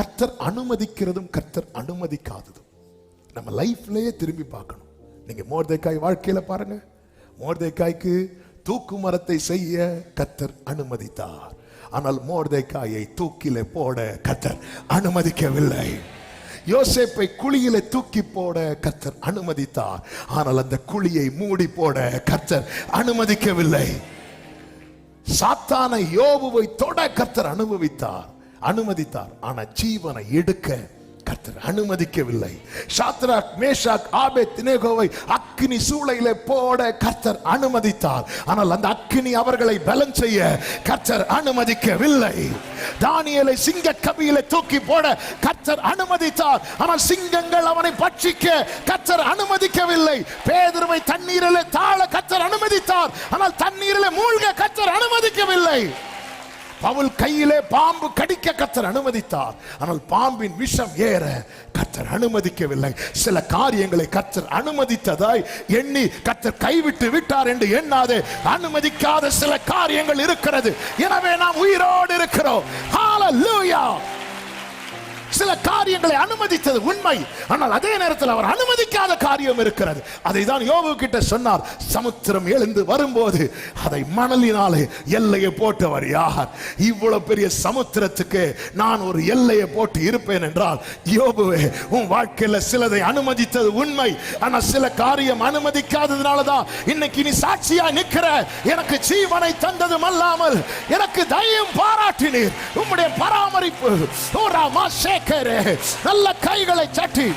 கர்த்தர் அனுமதிக்கிறதும் கர்த்தர் அனுமதிக்காததும். நம்ம லைஃப்லயே திரும்பி பார்க்கணும். நீங்க மோர்தேக்காய் வாழ்க்கையில பாருங்க. மோர்தேக்காய்க்கு தூக்கு மரத்தை செய்ய கத்தர் அனுமதித்தார். ஆனால் மோர்தேக்காயை தூக்கில போட கத்தர் அனுமதிக்கவில்லை. யோசேப்பை குழியில தூக்கி போட கத்தர் அனுமதித்தார். ஆனால் அந்த குழியை மூடி போட கத்தர் அனுமதிக்கவில்லை. சாத்தானை யோபுவை தொட கத்தர் அனுபவித்தார். அனுமதித்தார். ஆனா ஜீவனை எடுக்க கர்த்தர் அனுமதிக்கவில்லை. சாத்ராக் மேஷாக் ஆபே தினேகோவை அக்கினி சூளையிலே போட கர்த்தர் அனுமதித்தார். ஆனால் அந்த அக்கினி அவர்களை பலம் செய்ய கர்த்தர் அனுமதிக்கவில்லை. தானியலை சிங்க கபியிலே தூக்கி போட கர்த்தர் அனுமதித்தார். ஆனால் சிங்கங்கள் அவனை பட்சிக்க கர்த்தர் அனுமதிக்கவில்லை. பேதுருவை தண்ணீரில் தாழ கர்த்தர் அனுமதித்தார். ஆனால் தண்ணீரில் மூழ்க கர்த்தர் அனுமதிக்கவில்லை. பவுல் கையிலே பாம்பு கடிக்க கத்தர் அனுமதித்தார். ஆனால் பாம்பின் விஷம் ஏற கத்தர் அனுமதிக்கவில்லை. சில காரியங்களை கத்தர் அனுமதித்ததாய் எண்ணி கத்தர் கைவிட்டு விட்டார் என்று எண்ணாதே அனுமதிக்காத சில காரியங்கள் இருக்கிறது. எனவே நாம் உயிரோடு இருக்கிறோம். ஹalleluya சில காரியங்களை அனுமதித்தது உண்மை. ஆனால் அதே நேரத்தில் அவர் அனுமதிக்காத காரியம் இருக்கிறது. அதை தான் யோபு கிட்ட சொன்னார். சமுத்திரம் எழுந்து வரும்போது அதை மணலினாலே எல்லையை போட்டவர் யார்? இவ்வளவு பெரிய சமுத்திரத்துக்கு நான் ஒரு எல்லையை போட்டு இருப்பேன் என்றால் யோபுவே உன் வாழ்க்கையில் சிலதை அனுமதித்தது உண்மை. ஆனால் சில காரியம் அனுமதிக்காததுனால தான் இன்னைக்கு நீ சாட்சியா நிற்கிற. எனக்கு ஜீவனை தந்ததும் அல்லாமல் எனக்கு தயம் பாராட்டினீர். உம்முடைய பராமரிப்பு. ஓ ராமா சேகரே நல்ல கைகளை சாட்டி.